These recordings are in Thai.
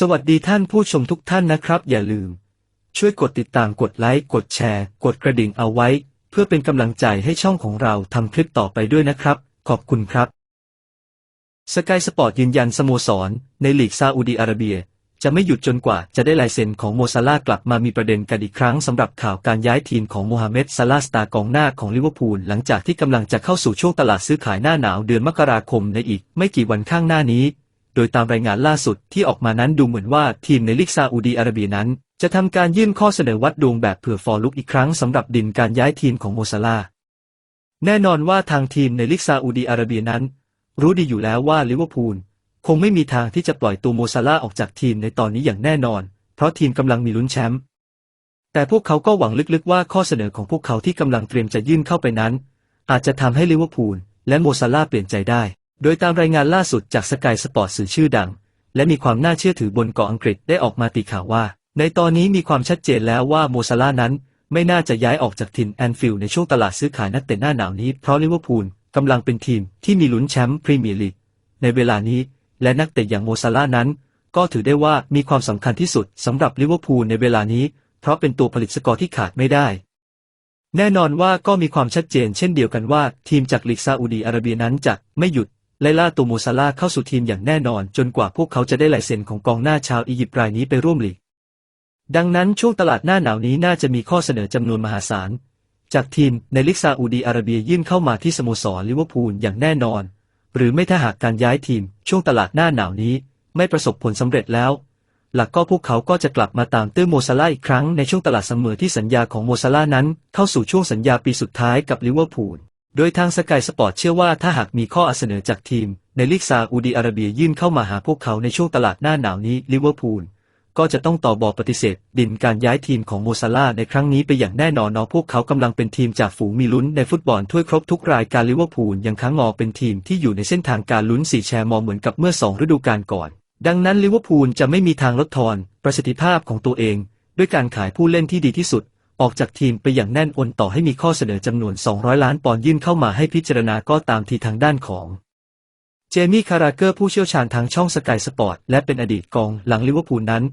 สวัสดีท่านผู้ชมทุกท่านนะครับ อย่าลืม ช่วยกดติดตามกดไลค์กดแชร์ กดกระดิ่งเอาไว้ เพื่อเป็นกำลังใจให้ช่องของเราทำคลิปต่อไปด้วยนะครับ ขอบคุณครับสกายสปอร์ตยืนยันสโมสร ในลีกซาอุดีอาระเบีย จะไม่หยุดจนกว่าจะได้ลายเซ็นของโมซาลากลับมามีประเด็นกันอีกครั้งสำหรับข่าวการย้ายทีมของโมฮัมเหม็ดซาลาสตากองหน้าของลิเวอร์พูลหลังจากที่กำลังจะเข้าสู่ช่วงตลาดซื้อขายหน้าหนาวเดือนมกราคมในอีกไม่กี่วันข้างหน้านี้ โดยตามรายงานล่าสุดที่ออกมานั้นดูเหมือนว่าทีมในลีกซาอุดีอาระเบียนั้น จะทำการยื่นข้อเสนอวัดดวงแบบเผื่อฟอร์ลุกอีกครั้งสำหรับดินการย้ายทีมของโมซาลา แน่นอนว่าทางทีมในลีกซาอุดีอาระเบียนั้น รู้ดีอยู่แล้วว่าลิเวอร์พูลคงไม่มีทางที่จะปล่อยตัวโมซาลาออกจากทีมในตอนนี้อย่างแน่นอน เพราะทีมกำลังมีลุ้นแชมป์แต่พวกเขาก็หวังลึกๆว่าข้อเสนอของพวกเขาที่กำลังเตรียมจะยื่นเข้าไปนั้น อาจจะทำให้ลิเวอร์พูลและโมซาลาเปลี่ยนใจได้ โดยตามรายงานล่าสุดจากสกายสปอร์ตสื่อชื่อดัง และมีความน่าเชื่อถือบนเกาะอังกฤษได้ออกมาตีข่าวว่า ในตอนนี้มีความชัดเจนแล้วว่าโมซาลานั้น ไม่น่าจะย้ายออกจากถิ่นแอนฟิลด์ในช่วงตลาดซื้อขายนักเตะหน้าหนาวนี้เพราะลิเวอร์พูลกำลังเป็นทีมที่มีลุ้นแชมป์พรีเมียร์ลีกในเวลานี้ และนักเตะอย่างโมซาลานั้น ก็ถือได้ว่ามีความสำคัญที่สุดสำหรับลิเวอร์พูลในเวลานี้ เพราะเป็นตัวผลิตสกอร์ที่ขาดไม่ได้แน่นอนว่าก็มีความชัดเจนเช่นเดียวกันว่า ทีมจากลีกซาอุดีอาระเบียนั้นจะไม่หยุด ไล่ล่าตัวโมซาลาเข้าสู่ทีมอย่างแน่นอน จนกว่าพวกเขาจะได้ลายเซ็นของกองหน้าชาวอียิปต์รายนี้ไปร่วมลีก ดังนั้นช่วงตลาดหน้าหนาวนี้น่าจะมีข้อเสนอจำนวนมหาศาล จากทีมในลีกซาอุดีอาระเบียยื่นเข้ามาที่สโมสรลิเวอร์พูลอย่างแน่นอน หรือไม่ถ้าหากการย้ายทีม ช่วงตลาดหน้าหนาวนี้ ไม่ประสบผลสำเร็จแล้ว หลักก็พวกเขาก็จะกลับมาตามตื้อโมซาลาอีกครั้งในช่วงตลาดเสมอที่สัญญาของโมซาลานั้นเข้าสู่ช่วงสัญญาปีสุดท้ายกับลิเวอร์พูล โดยทางสกายสปอร์ตเชื่อว่าถ้าหากมีข้อเสนอจากทีม ในลีกซาอุดีอาระเบียยื่นเข้ามาหาพวกเขาในช่วงตลาดหน้าหนาวนี้ลิเวอร์พูลก็จะต้องต่อบอปฏิเสธ ดินการย้ายทีมของโมซาลาในครั้งนี้ไปอย่างแน่นอนเนาะพวกเขากำลังเป็นทีมจากฝูงมีลุ้นในฟุตบอลถ้วยครบทุกรายการลิเวอร์พูลยังค้างงอเป็นทีมที่อยู่ในเส้นทางการลุ้นสี่แชร์มอเหมือนกับเมื่อสองฤดูกาลก่อน ดังนั้นลิเวอร์พูลจะไม่มีทางลดทอน ประสิทธิภาพของตัวเอง ด้วยการขายผู้เล่นที่ดีที่สุด ออกจากทีมไปอย่างแน่นอนต่อให้มีข้อเสนอจำนวน 200 ล้านปอนด์ยื่นเข้ามาให้พิจารณาก็ตามทีทางด้านของ เจมี่คาราเกอร์ผู้เชี่ยวชาญทางช่องสกายสปอร์ตและเป็นอดีตกองหลังลิเวอร์พูลนั้น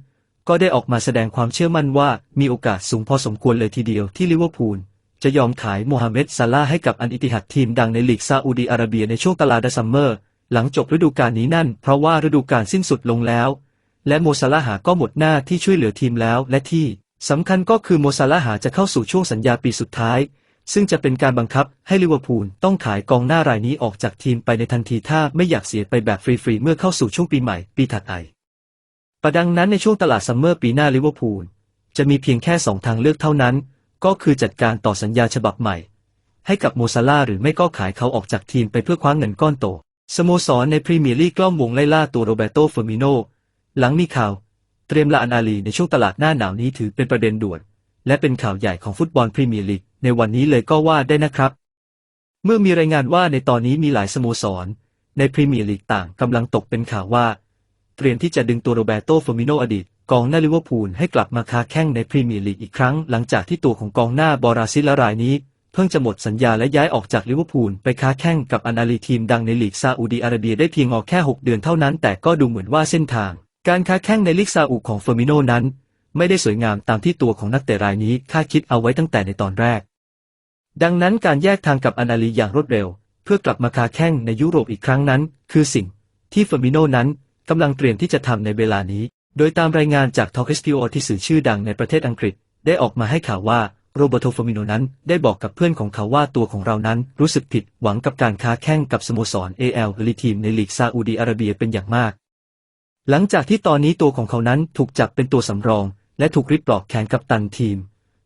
ก็ได้ออกมาแสดงความเชื่อมั่นว่ามีโอกาสสูงพอสมควรเลยทีเดียวที่ลิเวอร์พูลจะยอมขายโมฮัมเหม็ดซาลาให้กับอันอิติฮัดทีมดังในลีกซาอุดีอาระเบียในช่วงตลาดซัมเมอร์ หลังจบฤดูกาลนี้นั่น เพราะว่าฤดูกาลสิ้นสุดลงแล้ว และโมซาลาหาก็หมดหน้าที่ช่วยเหลือทีมแล้วและที่ สำคัญก็คือโมซาลาหาจะเข้าสู่ช่วงสัญญาปีสุดท้าย ซึ่งจะเป็นการบังคับให้ลิเวอร์พูลต้องขายกองหน้ารายนี้ออกจากทีมไปในทันทีถ้าไม่อยากเสียไปแบบฟรีๆ เมื่อเข้าสู่ช่วงปีใหม่ปีถัดไปประดังนั้นในช่วงตลาดซัมเมอร์ปีหน้าลิเวอร์พูลจะมีเพียงแค่สองทางเลือกเท่านั้น ก็คือจัดการต่อสัญญาฉบับใหม่ ให้กับโมซาลาหรือไม่ก็ขายเขาออกจากทีมไปเพื่อคว้าเงินก้อนโต สโมสรในพรีเมียร์ลีกกล้อมวงไล่ล่าตัวโรเบโตเฟอร์มิโนหลังมีข่าว เตรียมลาอันอาลีในช่วงตลาดหน้าหนาวนี้ถือเป็นประเด็นด่วน และเป็นข่าวใหญ่ของฟุตบอลพรีเมียร์ลีกในวันนี้เลยก็ว่าได้นะครับ เมื่อมีรายงานว่าในตอนนี้มีหลายสโมสร ในพรีเมียร์ลีกต่างกำลังตกเป็นข่าวว่า เตรียมที่จะดึงตัวโรเบโตเฟอร์มิโนอดีตกองหน้าลิเวอร์พูลให้กลับมาค้าแข้งในพรีเมียร์ลีกอีกครั้งหลังจากที่ตัวของกองหน้าบอราซิลรายนี้ เพิ่งจะหมดสัญญาและย้ายออกจากลิเวอร์พูลไปค้าแข้งกับอันอาลีทีมดังในลีกซาอุดีอาระเบียได้เพียงออกแค่ 6 เดือนเท่านั้นแต่ก็ดูเหมือนว่าเส้นทาง การค้าแข้งในลีกซาอุของเฟอร์มิโนนั้น ไม่ได้สวยงามตามที่ตัวของนักเตะรายนี้คาดคิดเอาไว้ตั้งแต่ในตอนแรก ดังนั้นการแยกทางกับอันาลีอย่างรวดเร็ว เพื่อกลับมาค้าแข้งในยุโรปอีกครั้งนั้น คือสิ่งที่เฟอร์มิโนนั้นกำลังเตรียมที่จะทำในเวลานี้ โดยตามรายงานจากทอ k ส p ิโอที่สื่อชื่อดังในประเทศอังกฤษ ได้ออกมาให้ข่าวว่าโรเบโตเฟอร์มิโนนั้นได้บอกกับเพื่อนของเขาว่าตัวของเรานั้นรู้สึกผิดหวังกับการค้าแข่งกับสโมสร AL หรือทีมในลีกซาอุดีอาระเบียเป็นอย่างมาก หลังจากที่ตอนนี้ตัวของเขานั้นถูกจับเป็นตัวสำรอง และถูกริดปลอกแขนกับตันทีม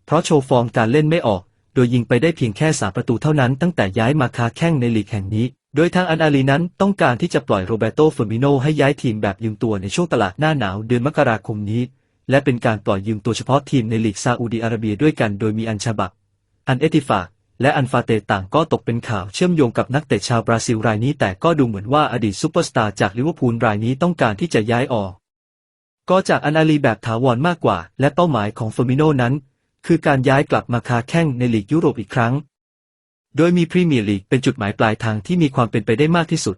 เพราะโชว์ฟอร์มการเล่นไม่ออก โดยยิงไปได้เพียงแค่สามประตูเท่านั้นตั้งแต่ย้ายมาคาแข่งในลีกแห่งนี้ โดยทางอันอาลีนั้นต้องการที่จะปล่อยโรเบโตเฟอร์มิโนให้ย้ายทีมแบบยืมตัวในช่วงตลาดหน้าหนาวเดือนมกราคมนี้ และเป็นการปล่อยยืมตัวเฉพาะทีมในลีกซาอุดีอาระเบียด้วยกัน โดยมีอันชาบักอันเอติฟาก และอันฟาเตต่างก็ตกเป็นข่าวเชื่อมโยงกับนักเตะชาวบราซิลรายนี้ แต่ก็ดูเหมือนว่าอดีตซูเปอร์สตาร์จากลิเวอร์พูลรายนี้ต้องการที่จะย้ายออก ก็จากอันาลีแบบถาวรมากกว่า และเป้าหมายของเฟอร์มิโนนั้น คือการย้ายกลับมาคาแข้งในลีกยุโรปอีกครั้ง โดยมีพรีเมียร์ลีกเป็นจุดหมายปลายทางที่มีความเป็นไปได้มากที่สุด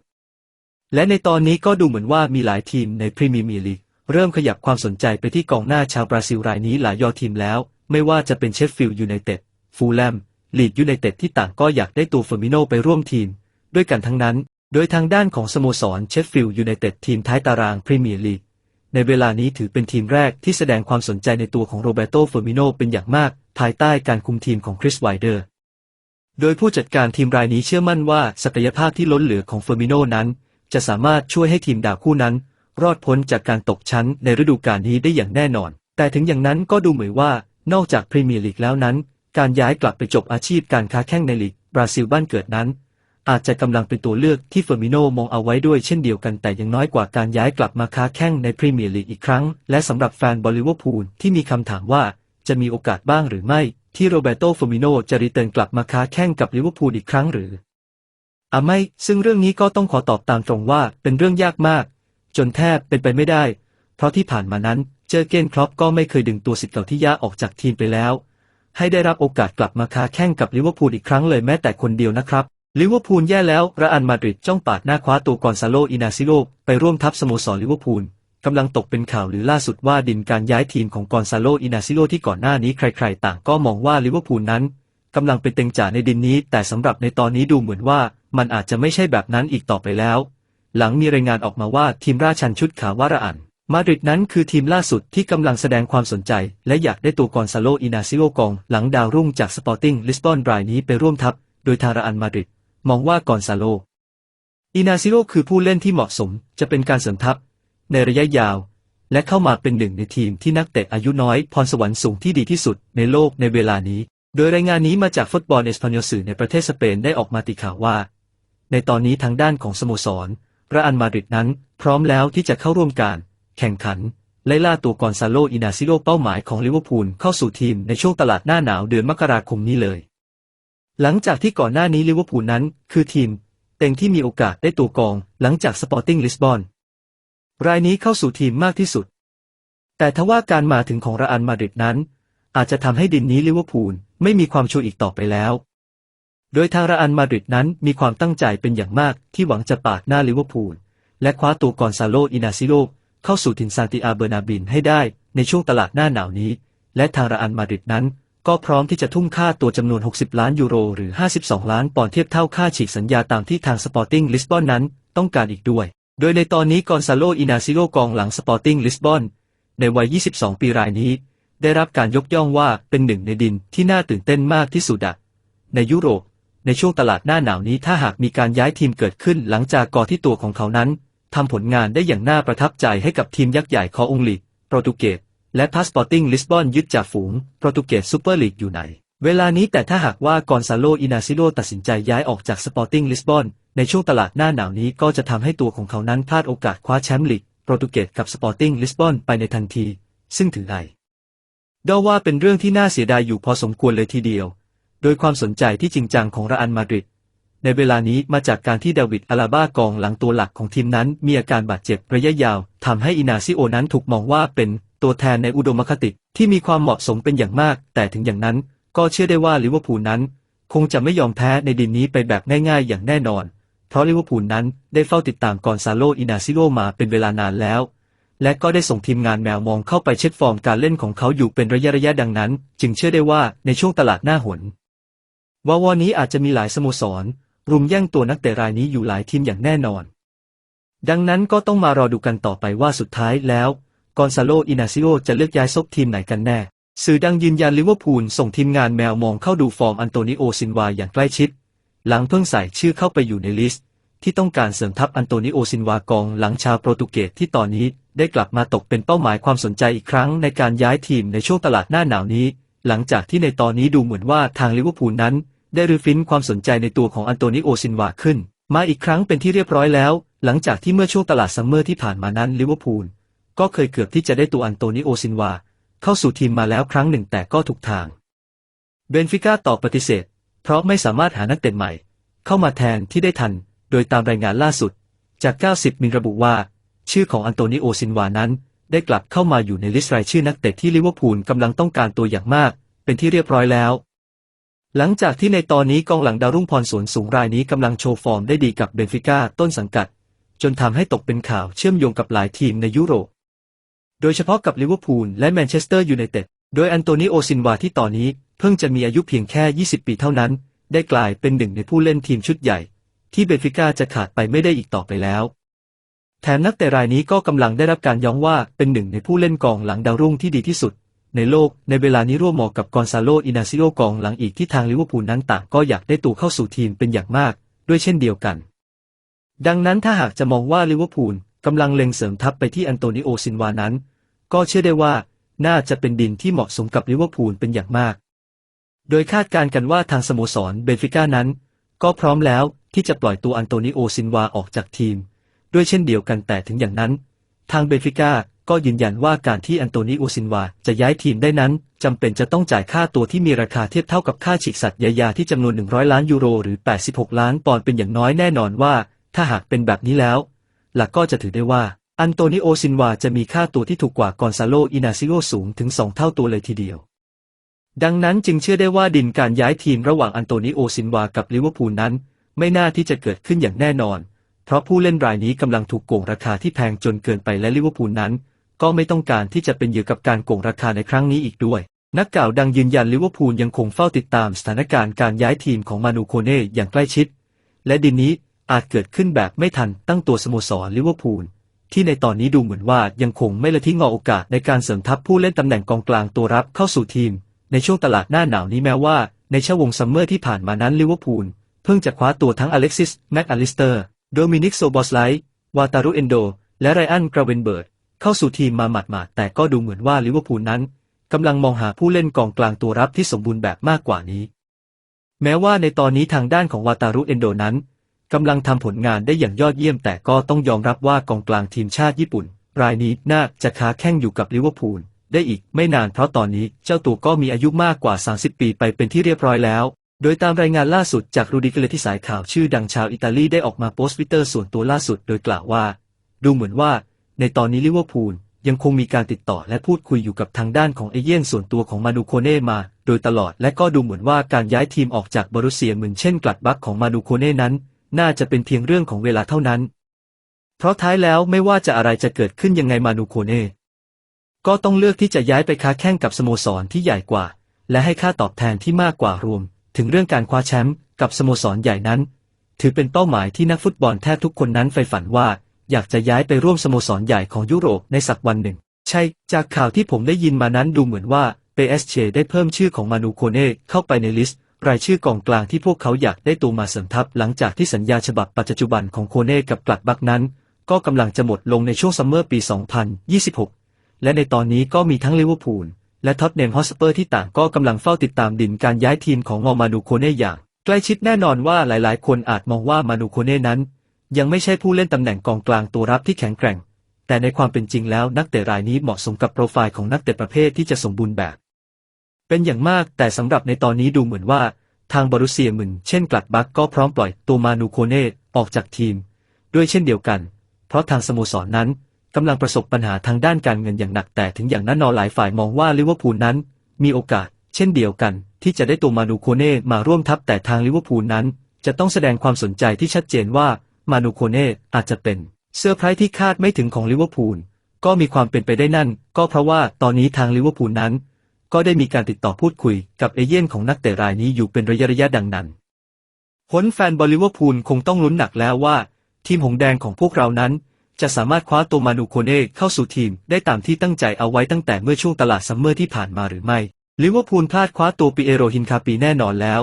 และในตอนนี้ก็ดูเหมือนว่ามีหลายทีมในพรีเมียร์ลีกเริ่มขยับความสนใจไปที่กองหน้าชาวบราซิลรายนี้หลายยอทีมแล้ว ไม่ว่าจะเป็นเชฟฟิลด์ยูไนเต็ด ฟูลแลม ลีดยูไนเต็ดที่ต่างก็อยากได้ตัวเฟอร์มิโนไปร่วมทีม ด้วยกันทั้งนั้น โดยทางด้านของสโมสรเชฟฟิลด์ยูไนเต็ดทีมท้ายตารางพรีเมียร์ลีกในเวลานี้ถือเป็นทีมแรกที่แสดงความสนใจในตัวของโรเบโตเฟอร์มิโนเป็นอย่างมาก ภายใต้การคุมทีมของคริสไวเดอร์ โดยผู้จัดการทีมรายนี้เชื่อมั่นว่าศักยภาพที่ล้นเหลือของเฟอร์มิโนนั้น จะสามารถช่วยให้ทีมดาวคู่นั้น รอดพ้นจากการตกชั้นในฤดูกาลนี้ได้อย่างแน่นอน แต่ถึงอย่างนั้นก็ดูเหมือนว่า นอกจากพรีเมียร์ลีกแล้วนั้น การย้ายกลับไปจบอาชีพการค้าแข่งในลีกบราซิลบ้านเกิดนั้น อาจจะกำลังเป็นตัวเลือกที่เฟอร์มิโนมองเอาไว้ด้วยเช่นเดียวกันแต่ยังน้อยกว่าการย้ายกลับมาค้าแข่งในพรีเมียร์ลีกอีกครั้ง และสำหรับแฟนบอลลิเวอร์พูลที่มีคำถามว่าจะมีโอกาสบ้างหรือไม่ที่โรเบโตเฟอร์มิโนจะรีเทิร์นกลับมาค้าแข่งกับลิเวอร์พูลอีกครั้งหรืออะไม่ ซึ่งเรื่องนี้ก็ต้องขอตอบตามตรงว่าเป็นเรื่องยากมาก จนแทบเป็นไปไม่ได้ เพราะที่ผ่านมานั้น เจอเกนครอปก็ไม่เคยดึงตัวสิทธิ์เก่าที่ยาออกจากทีมไปแล้ว ให้ได้รับโอกาสกลับมาค้าแข่งกับลิเวอร์พูลอีกครั้งเลยแม้แต่คนเดียวนะครับลิเวอร์พูลแย่แล้วระอันมาดริดจ้องปาดหน้าคว้าตัวกอนซาโลอินาซิโลไปร่วมทัพสโมสรลิเวอร์พูลกำลังตกเป็นข่าวหรือล่าสุดว่าดินการย้ายทีมของกอนซาโลอินาซิโลที่ก่อนหน้านี้ใครๆ ต่างก็มองว่าลิเวอร์พูลนั้นกำลังเป็นเต็งจ่าในดินนี้ แต่สำหรับในตอนนี้ดูเหมือนว่ามันอาจจะไม่ใช่แบบนั้นอีกต่อไปแล้ว หลังมีรายงานออกมาว่าทีมราชันชุดขาววาระอัน มาดริดนั้นคือทีมล่าสุดที่กำลังแสดงความสนใจ และอยากได้ตัวกอนซาโลอินาซิโลกอง หลังดาวรุ่งจากสปอร์ติ้งลิสบอนรายนี้ไปร่วมทัพ โดยทาราอันมาดริดมองว่ากอนซาโลอินาซิโลคือผู้เล่นที่เหมาะสมจะเป็นการเสริมทัพ ในระยะยาว และเข้ามาเป็นหนึ่งในทีมที่นักเตะอายุน้อยพรสวรรค์สูงที่ดีที่สุดในโลกในเวลานี้ โดยรายงานนี้มาจากฟุตบอลเอสปานยอสื่อในประเทศสเปนได้ออกมาตีข่าวว่า ในตอนนี้ทางด้านของสโมสรระอันมาดริดนั้น พร้อมแล้วที่จะเข้าร่วมการ แข่งขัน ไล่ล่าตัวกอนซาโลอินาซิโลเป้าหมายของลิเวอร์พูลเข้าสู่ทีมในช่วงตลาดหน้าหนาวเดือนมกราคมนี้เลย หลังจากที่ก่อนหน้านี้ลิเวอร์พูลนั้น คือทีม เต็งที่มีโอกาสได้ตัวกองหลังจากสปอร์ติ้งลิสบอนรายนี้เข้าสู่ทีมมากที่สุด แต่ทว่าการมาถึงของระอันมาดริดนั้น อาจจะทำให้ดินนี้ลิเวอร์พูลไม่มีความชัวร์อีกต่อไปแล้ว โดยทางระอันมาดริดนั้นมีความตั้งใจเป็นอย่างมากที่หวังจะปาดหน้าลิเวอร์พูลและคว้าตัวกอนซาโลอินาซิโล เข้าสู่ถิ่นซานติอาเบอร์นาบินให้ได้ในช่วงตลาดหน้าหนาวนี้ และทางระอันมาดริดนั้น ก็พร้อมที่จะทุ่มค่าตัวจำนวน 60 ล้านยูโร หรือ 52 ล้านปอนด์เทียบเท่าค่าฉีกสัญญาตามที่ทางสปอร์ติ้งลิสบอนนั้นต้องการอีกด้วย โดยในตอนนี้กอนซาโลอินาซิโลกองหลังสปอร์ติ้งลิสบอนในวัย 22 ปีรายนี้ ได้รับการยกย่องว่าเป็นหนึ่งในดินที่น่าตื่นเต้นมากที่สุดอะในยุโรปในช่วงตลาดหน้าหนาวนี้ถ้าหากมีการย้ายทีมเกิดขึ้นหลังจากก่อที่ตัวของเขานั้น ทำผลงานได้อย่างน่าประทับใจให้กับทีมยักษ์ใหญ่ขอองลีกโปรตุเกสและพาสปอร์ติ้งลิสบอนยึดจากฝูงโปรตุเกสซูเปอร์ลีกอยู่ในเวลานี้แต่ถ้าหากว่ากอนซาโลอินาซิโลตัดสินใจย้ายออกจากสปอร์ติ้งลิสบอนในช่วงตลาดหน้าหนาวนี้ก็จะทำให้ตัวของเขานั้นพลาดโอกาสคว้าแชมป์ลีกโปรตุเกสกับสปอร์ติ้งลิสบอนไปในทันที ซึ่งถือไอเดาว่าเป็นเรื่องที่น่าเสียดายอยู่พอสมควรเลยทีเดียว โดยความสนใจที่จริงจังของระอันมาดริด ในเวลานี้มาจากการที่เดวิดอาลาบ้ากองหลังตัวหลักของทีมนั้นมีอาการบาดเจ็บระยะยาวทำให้อินาซิโอนั้นถูกมองว่าเป็นตัวแทนในอุดมคติที่มีความเหมาะสมเป็นอย่างมาก แต่ถึงอย่างนั้นก็เชื่อได้ว่าลิเวอร์พูลนั้น คงจะไม่ยอมแพ้ในดินนี้ไปแบบง่ายๆ อย่างแน่นอน เพราะลิเวอร์พูลนั้นได้เฝ้าติดตามกอนซาโลอินาซิโลมาเป็นเวลานานแล้ว และก็ได้ส่งทีมงานแมวมองเข้าไปเช็คฟอร์มการเล่นของเขาอยู่เป็นระยะระยะดังนั้น จึงเชื่อได้ว่าในช่วงตลาดหน้าหนวาวอนี้อาจจะมีหลายสโมสร รุมแย่งตัวนักเตะรายนี้อยู่หลายทีมอย่างแน่นอน ดังนั้นก็ต้องมารอดูกันต่อไปว่าสุดท้ายแล้วกอนซาโลอินาซิโอจะเลือกย้ายซบทีมไหนกันแน่ สื่อดังยืนยันลิเวอร์พูลส่งทีมงานแมวมองเข้าดูฟอร์มอันโตนิโอซินวาอย่างใกล้ชิด หลังเพิ่งใส่ชื่อเข้าไปอยู่ในลิสต์ ที่ต้องการเสริมทัพอันโตนิโอซินวากองหลังชาวโปรตุเกสที่ตอนนี้ได้กลับมาตกเป็นเป้าหมายความสนใจอีกครั้งในการย้ายทีมในช่วงตลาดหน้าหนาวนี้ หลังจากที่ในตอนนี้ดูเหมือนว่าทางลิเวอร์พูลนั้น ได้รื้อฟื้นความสนใจในตัวของอันโตนิโอซินวาขึ้น มาอีกครั้งเป็นที่เรียบร้อยแล้ว หลังจากที่เมื่อช่วงตลาดซัมเมอร์ที่ผ่านมานั้นลิเวอร์พูลก็เคยเกือบที่จะได้ตัวอันโตนิโอซินวาเข้าสู่ทีมมาแล้วครั้งหนึ่งแต่ก็ถูกทาง เบนฟิก้าตอบปฏิเสธ เพราะไม่สามารถหานักเตะใหม่ เข้ามาแทนที่ได้ทัน โดยตามรายงานล่าสุด จาก 90 มินระบุว่า ชื่อของอันโตนิโอซินวานั้น ได้กลับเข้ามาอยู่ในลิสต์รายชื่อนักเตะที่ลิเวอร์พูลกำลังต้องการตัวอย่างมาก เป็นที่เรียบร้อยแล้ว หลังจากที่ในตอนนี้กองหลังดาวรุ่งพรสวนสูงรายนี้กำลังโชว์ฟอร์มได้ดีกับเบนฟิก้าต้นสังกัด จนทำให้ตกเป็นข่าวเชื่อมโยงกับหลายทีมในยุโรป โดยเฉพาะกับลิเวอร์พูลและแมนเชสเตอร์ยูไนเต็ด โดยอันโตนิโอซินวาที่ตอนนี้เพิ่งจะมีอายุเพียงแค่ 20 ปีเท่านั้น ได้กลายเป็นหนึ่งในผู้เล่นทีมชุดใหญ่ ที่เบนฟิก้าจะขาดไปไม่ได้อีกต่อไปแล้ว แถมนักเตะรายนี้ก็กำลังได้รับการยองว่าเป็นหนึ่งในผู้เล่นกองหลังดาวรุ่งที่ดีที่สุด ในโลกในเวลานี้ร่วมเหมาะกับกอนซาโลอินาซิโอกองหลังอีกที่ทางลิเวอร์พูลนั้นต่างก็อยากได้ตัวเข้าสู่ทีมเป็นอย่างมาก ด้วยเช่นเดียวกัน ดังนั้นถ้าหากจะมองว่าลิเวอร์พูลกำลังเล็งเสริมทัพไปที่อันโตนิโอซินวานั้น ก็เชื่อได้ว่าน่าจะเป็นดินที่เหมาะสมกับลิเวอร์พูลเป็นอย่างมาก โดยคาดการณ์กันว่าทางสโมสรเบนฟิก้านั้น ก็พร้อมแล้วที่จะปล่อยตัวอันโตนิโอซินวาออกจากทีม ด้วยเช่นเดียวกันแต่ถึงอย่างนั้น ทางเบนฟิก้า ก็ยืนยันว่าการที่อันโตนิโอซินวาจะย้ายทีมได้นั้น จำเป็นจะต้องจ่ายค่าตัวที่มีราคาเทียบเท่ากับค่าฉีกสัตว์ยายาที่จำนวน 100 ล้านยูโรหรือ 86 ล้านปอนด์เป็นอย่างน้อยแน่นอนว่า ถ้าหากเป็นแบบนี้แล้ว หลักก็จะถือได้ว่า อันโตนิโอซินวาจะมีค่าตัวที่ถูกกว่ากอนซาโลอินาซิโอสูงถึง 2 เท่าตัวเลยทีเดียว ดังนั้นจึงเชื่อได้ว่าดินการย้ายทีมระหว่างอันโตนิโอซินวากับลิเวอร์พูลนั้น ไม่น่าที่จะเกิดขึ้นอย่างแน่นอน เพราะผู้เล่นรายนี้กำลังถูกโกงราคาที่แพงจนเกินไปและลิเวอร์พูลนั้น ก็ไม่ต้องการที่จะเป็นเหยื่อกับการโกงราคาในครั้งนี้อีกด้วย นักกล่าวดังยืนยันลิเวอร์พูลยังคงเฝ้าติดตามสถานการณ์การย้ายทีมของมานูโคเน่อย่างใกล้ชิด และดินนี้อาจเกิดขึ้นแบบไม่ทันตั้งตัวสโมสรลิเวอร์พูลที่ในตอนนี้ดูเหมือนว่ายังคงไม่ละทิ้งงอโอกาสในการเสริมทัพผู้เล่นตำแหน่งกองกลางตัวรับเข้าสู่ทีม ในช่วงตลาดหน้าหนาวนี้แม้ว่า ในช่วงซัมเมอร์ที่ผ่านมานั้นลิเวอร์พูลเพิ่งจะคว้าตัวทั้งอเล็กซิสแม็กอลิสเตอร์ โดมินิกโซบอสไลท์วาตารุเอนโด และไรอันกราเวนเบิร์ด เข้าสู่ทีมมาหมาดๆแต่ก็ดูเหมือนว่าลิเวอร์พูลนั้นกำลังมองหาผู้เล่นกองกลางตัวรับที่สมบูรณ์แบบมากกว่านี้ แม้ว่าในตอนนี้ทางด้านของวาตารุเอนโดนั้นกำลังทำผลงานได้อย่างยอดเยี่ยมแต่ก็ต้องยอมรับว่ากองกลางทีมชาติญี่ปุ่น รายนี้น่าจะค้าแข่งอยู่กับลิเวอร์พูลได้อีกไม่นานเพราะตอนนี้เจ้าตัวก็มีอายุมากกว่า 30 ปีไปเป็นที่เรียบร้อยแล้ว โดยตามรายงานล่าสุดจากรูดิเกเลที่สายข่าวชื่อดังชาวอิตาลีได้ออกมาโพสต์วิตเตอร์ส่วนตัวล่าสุดโดยกล่าวว่า ดูเหมือนว่า ในตอนนี้ลิเวอร์พูลยังคงมีการติดต่อและพูดคุยอยู่กับทางด้านของเอเย่นส่วนตัวของมานูโคเน่มา โดยตลอดและก็ดูเหมือนว่าการย้ายทีมออกจากบอรุเซียเหมือนเช่นกลัดบักของมานูโคเน่นั้น น่าจะเป็นเพียงเรื่องของเวลาเท่านั้น เพราะท้ายแล้วไม่ว่าจะอะไรจะเกิดขึ้นยังไงมานูโคเน่ก็ต้องเลือกที่จะย้ายไปค้าแข่งกับสโมสรที่ใหญ่กว่า และให้ค่าตอบแทนที่มากกว่ารวม ถึงเรื่องการคว้าแชมป์กับสโมสรใหญ่นั้น ถือเป็นเป้าหมายที่นักฟุตบอลแทบทุกคนนั้นใฝ่ฝันว่า อยากจะย้ายไปร่วมสโมสรใหญ่ของยุโรปในสักวันหนึ่ง ใช่ จากข่าวที่ผมได้ยินมานั้นดูเหมือนว่า PSG ได้เพิ่มชื่อของมานูโคเน่เข้าไปในลิสต์ รายชื่อกองกลางที่พวกเขาอยากได้ตัวมาเสริมทัพหลังจากที่สัญญาฉบับปัจจุบันของโคเน่กับกลัดบักนั้น ก็กำลังจะหมดลงในช่วงซัมเมอร์ปี 2026 และในตอนนี้ก็มีทั้งลิเวอร์พูลและท็อตเนมฮอสเปอร์ที่ต่างก็กำลังเฝ้าติดตามดินการย้ายทีมของงอมานูโคเน่อย่าง ใกล้ชิดแน่นอนว่าหลายๆ คนอาจมองว่ามานูโคเน่นั้น ยังไม่ใช่ผู้เล่นตำแหน่งกองกลางตัวรับที่แข็งแกร่ง แต่ในความเป็นจริงแล้วนักเตะรายนี้เหมาะสมกับโปรไฟล์ของนักเตะประเภทที่จะสมบูรณ์แบบ เป็นอย่างมากแต่สำหรับในตอนนี้ดูเหมือนว่า ทางบรุเซียมึนเช่นกลัดบักก็พร้อมปล่อยตัวมานูโคเน่ออกจากทีม ด้วยเช่นเดียวกัน เพราะทางสโมสรนนั้นกำลังประสบปัญหาทางด้านการเงินอย่างหนักแต่ถึงอย่างนั้นนอหลายฝ่ายมองว่าลิเวอร์พูลนั้น มีโอกาส เช่นเดียวกัน ที่จะได้ตัวมานูโคเน่มาร่วมทัพแต่ทางลิเวอร์พูลนั้น จะต้องแสดงความสนใจที่ชัดเจนว่า มานูโคเน่อาจจะเป็นเซอร์ไพรส์ที่คาดไม่ถึงของลิเวอร์พูลก็มีความเป็นไปได้นั่น ก็เพราะว่าตอนนี้ทางลิเวอร์พูลนั้น ก็ได้มีการติดต่อพูดคุยกับเอเย่นของนักเตะรายนี้อยู่เป็นระยะระยะดังนั้นผลแฟนบอลลิเวอร์พูลคงต้องลุ้นหนักแล้วว่า ทีมหงแดงของพวกเรานั้น จะสามารถคว้าตัวมานูโคเน่เข้าสู่ทีมได้ตามที่ตั้งใจเอาไว้ตั้งแต่เมื่อช่วงตลาดซัมเมอร์ที่ผ่านมาหรือไม่ลิเวอร์พูลพลาดคว้าตัวปีเอโรฮินคาปีแน่นอนแล้ว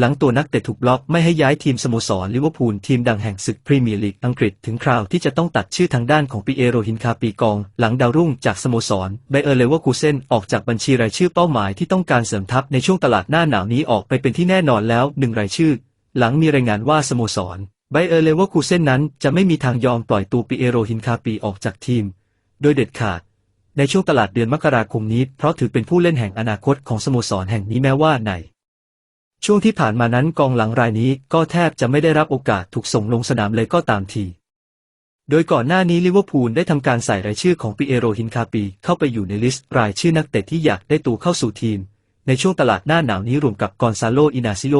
หลังตัวนักเตะถูกบล็อกไม่ให้ย้ายทีมสโมสรลิเวอร์พูลทีมดังแห่งศึกพรีเมียร์ลีกอังกฤษถึงคราวที่จะต้องตัดชื่อทางด้านของปีเอโรฮินคาปีกอง หลังดาวรุ่งจากสโมสรไบเออร์เลเวอร์คูเซนออกจากบัญชีรายชื่อเป้าหมายที่ต้องการเสริมทัพในช่วงตลาดหน้าหนาวนี้ออกไปเป็นที่แน่นอนแล้วหนึ่งรายชื่อ หลังมีรายงานว่าสโมสรไบเออร์เลเวอร์คูเซนนั้นจะไม่มีทางยอมปล่อยตัวปีเอโรฮินคาปีออกจากทีม โดยเด็ดขาดในช่วงตลาดเดือนมกราคมนี้เพราะถือเป็นผู้เล่นแห่งอนาคตของสโมสรแห่งนี้แม้ว่าใน ช่วงที่ผ่านมานั้นกองหลังรายนี้ก็แทบจะไม่ได้รับโอกาสถูกส่งลงสนามเลยก็ตามที โดยก่อนหน้านี้ลิเวอร์พูลได้ทำการใส่รายชื่อของปีเอโรฮินคาปีเข้าไปอยู่ในลิสต์รายชื่อนักเตะที่อยากได้ตัวเข้าสู่ทีม ในช่วงตลาดหน้าหนาวนี้รวมกับกอนซาโลอินาซิโล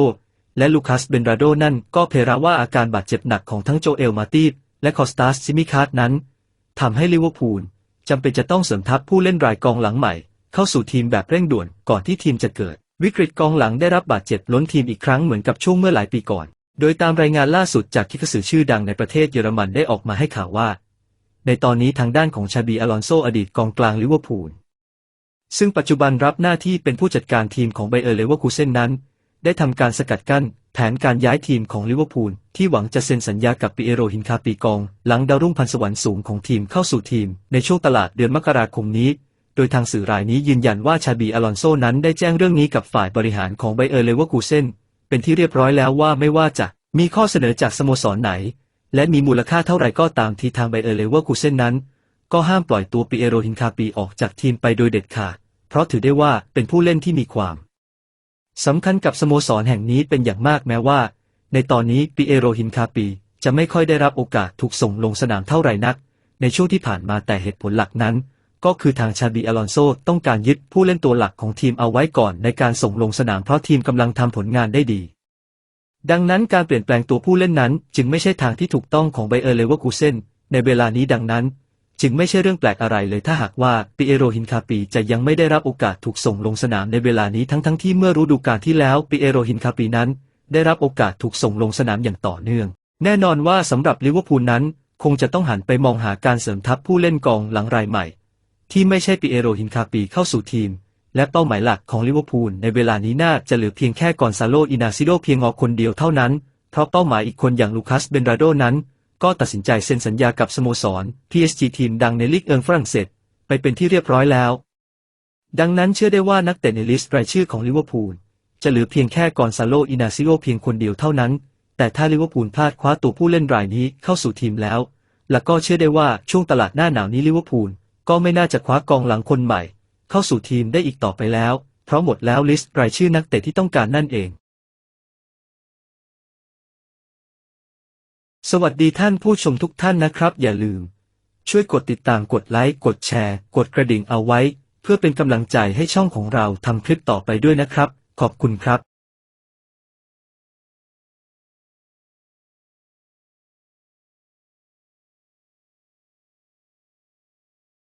และลูคัสเบนราโดนั่นก็เพราว่าอาการบาดเจ็บหนักของทั้งโจเอลมาตีฟและคอสตาสซิมิคาร์นั้นทำให้ลิเวอร์พูลจำเป็นจะต้องเสริมทัพผู้เล่นรายกองหลังใหม่ เข้าสู่ทีมแบบเร่งด่วนก่อนที่ทีมจะเกิด วิกฤตกองหลังได้รับบาดเจ็บล้นทีมอีกครั้งเหมือนกับช่วงเมื่อหลายปีก่อน โดยตามรายงานล่าสุดจากคิกสื่อชื่อดังในประเทศเยอรมันได้ออกมาให้ข่าวว่า ในตอนนี้ทางด้านของชาบีอลอนโซอดีตกองกลางลิเวอร์พูล ซึ่งปัจจุบันรับหน้าที่เป็นผู้จัดการทีมของไบเออร์เลเวอร์คูเซนนั้น ได้ทำการสกัดกั้นแผนการย้ายทีมของลิเวอร์พูลที่หวังจะเซ็นสัญญากับปิเอโรฮินคาปีกอง หลังดาวรุ่งพันสวรรค์สูงของทีมเข้าสู่ทีม ในช่วงตลาดเดือนมกราคมนี้ โดยทางสื่อรายนี้ยืนยันว่าชาบีอลอนโซนั้นได้แจ้งเรื่องนี้กับฝ่ายบริหารของไบเออร์เลเวอร์คูเซนเป็นที่เรียบร้อยแล้วว่าไม่ว่าจะมีข้อเสนอจากสโมสรไหน และมีมูลค่าเท่าไหร่ก็ตามที่ทางไบเออร์เลเวอร์คูเซนนั้น ก็ห้ามปล่อยตัวปิเอโรฮินคาปีออกจากทีมไปโดยเด็ดขาดเพราะถือได้ว่าเป็นผู้เล่นที่มีความสำคัญกับสโมสรแห่งนี้เป็นอย่างมากแม้ว่า ในตอนนี้ปิเอโรฮินคาปีจะไม่ค่อยได้รับโอกาสถูกส่งลงสนามเท่าไหร่นัก ในช่วงที่ผ่านมาแต่เหตุผลหลักนั้น ก็คือทางชาบีอลอนโซต้องการยึดผู้เล่นตัวหลักของทีมเอาไว้ก่อนในการส่งลงสนามเพราะทีมกำลังทำผลงานได้ดี ดังนั้นการเปลี่ยนแปลงตัวผู้เล่นนั้น จึงไม่ใช่ทางที่ถูกต้องของไบเออร์เลเวอร์คูเซนในเวลานี้ดังนั้น จึงไม่ใช่เรื่องแปลกอะไรเลยถ้าหากว่าปิเอโรฮินคาปีจะยังไม่ได้รับโอกาสถูกส่งลงสนามในเวลานี้ทั้งทั้งๆที่เมื่อฤดูกาลที่แล้วปิเอโรฮินคาปีนั้น ได้รับโอกาสถูกส่งลงสนามอย่างต่อเนื่อง แน่นอนว่าสำหรับลิเวอร์พูลนั้น คงจะต้องหันไปมองหาการเสริมทัพผู้เล่นกองหลังรายใหม่ ที่ไม่ใช่ปิเอโรฮินคาปีเข้าสู่ทีม และเป้าหมายหลักของลิเวอร์พูลในเวลานี้น่าจะเหลือเพียงแค่กอนซาโลอินาซิโดเพียงอคนเดียวเท่านั้น เพราะเป้าหมายอีกคนอย่างลูคัสเบนราโดนั้น ก็ตัดสินใจเซ็นสัญญากับสโมสร PSG ทีมดังในลีกเอิงฝรั่งเศสไปเป็นที่เรียบร้อยแล้ว ดังนั้นเชื่อได้ว่านักเตะในลิสต์รายชื่อของลิเวอร์พูลจะเหลือเพียงแค่กอนซาโลอินาซิโอเพียงคนเดียวเท่านั้น แต่ถ้าลิเวอร์พูลพลาดคว้าตัวผู้เล่นรายนี้เข้าสู่ทีมแล้ว และก็เชื่อได้ว่าช่วงตลาดหน้าหนาวนี้ลิเวอร์พูล ก็ไม่น่าจะคว้ากองหลังคนใหม่ เข้าสู่ทีมได้อีกต่อไปแล้ว เพราะหมดแล้วลิสต์รายชื่อนักเตะที่ต้องการนั่นเอง สวัสดีท่านผู้ชมทุกท่านนะครับ อย่าลืม ช่วยกดติดตามกดไลค์กดแชร์ กดกระดิ่งเอาไว้ เพื่อเป็นกำลังใจให้ช่องของเราทำคลิปต่อไปด้วยนะครับ ขอบคุณครับ